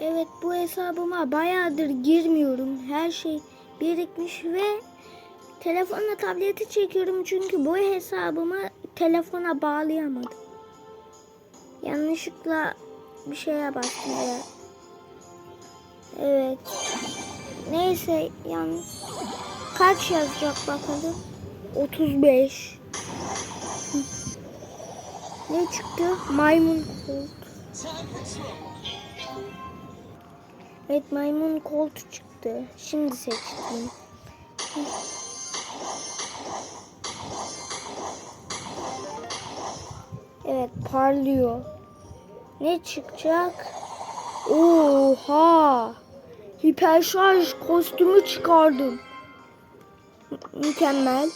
Evet bu hesabıma bayağıdır girmiyorum. Her şey birikmiş ve telefonla tableti çekiyorum çünkü bu hesabımı telefona bağlayamadım. Yanlışlıkla bir şeye bastım evet. Evet. Neyse yani kaç yazacak bakalım. 35. Hı. Ne çıktı? Maymun kolt. Evet maymun koltu çıktı. Şimdi seçtim. Evet parlıyor. Ne çıkacak? Oha! Hiper şarj kostümü çıkardım. Mü- Mükemmel.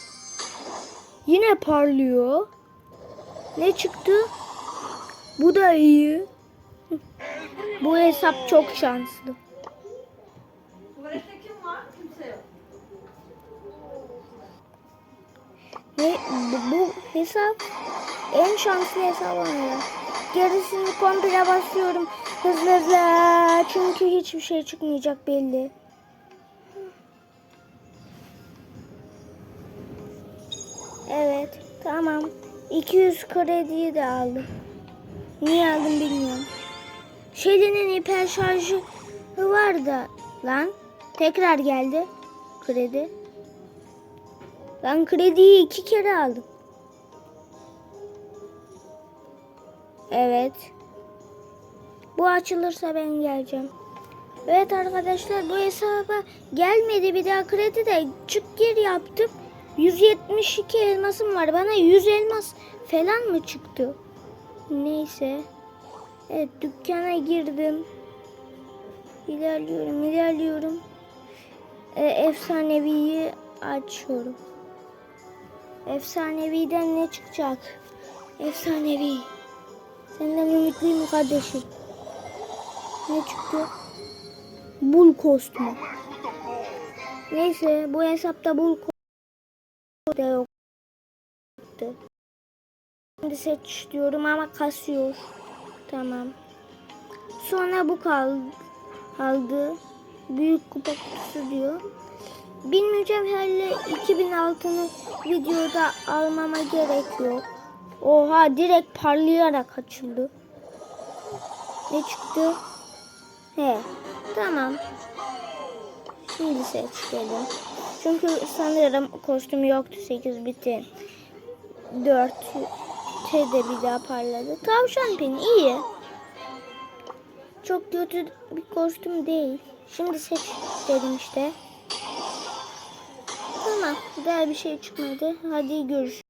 Yine parlıyor. Ne çıktı? Bu da iyi. Bu hesap çok şanslı. Tuvalette kim var? Kimse yok. Ne bu, bu hesap en şanslı hesap oluyor. Gerisini komple basıyorum hızlı hızlı çünkü hiçbir şey çıkmayacak belli. Evet tamam 200 krediyi de aldım. Niye aldım bilmiyorum. Şeylerin hiper şarjı var da lan tekrar geldi kredi. Ben krediyi iki kere aldım. Evet. Bu açılırsa ben geleceğim. Evet arkadaşlar bu hesaba gelmedi bir daha kredi de çık gir yaptım. 172 elmasım var. Bana 100 elmas falan mı çıktı? Neyse. Evet dükkana girdim. İlerliyorum ilerliyorum. Ee, efsaneviyi açıyorum. Efsaneviden ne çıkacak? Efsanevi. Senden ümitliyim kardeşim. Ne çıktı? Bul kostümü. Neyse bu hesapta bul kostümü de yoktu. Şimdi seç diyorum ama kasıyor. Tamam. Sonra bu kaldı. Büyük kupa kutusu diyor. Bin mücevherle 2000 altını videoda almama gerek yok. Oha direkt parlayarak açıldı. Ne çıktı? He. Tamam. Şimdi seç dedim. Çünkü sanırım kostüm yoktu 8 bitin. 4 de bir daha parladı. Tavşan peni iyi. Çok kötü bir kostüm değil. Şimdi seç dedim işte. Tamam. Daha bir şey çıkmadı. Hadi görüşürüz.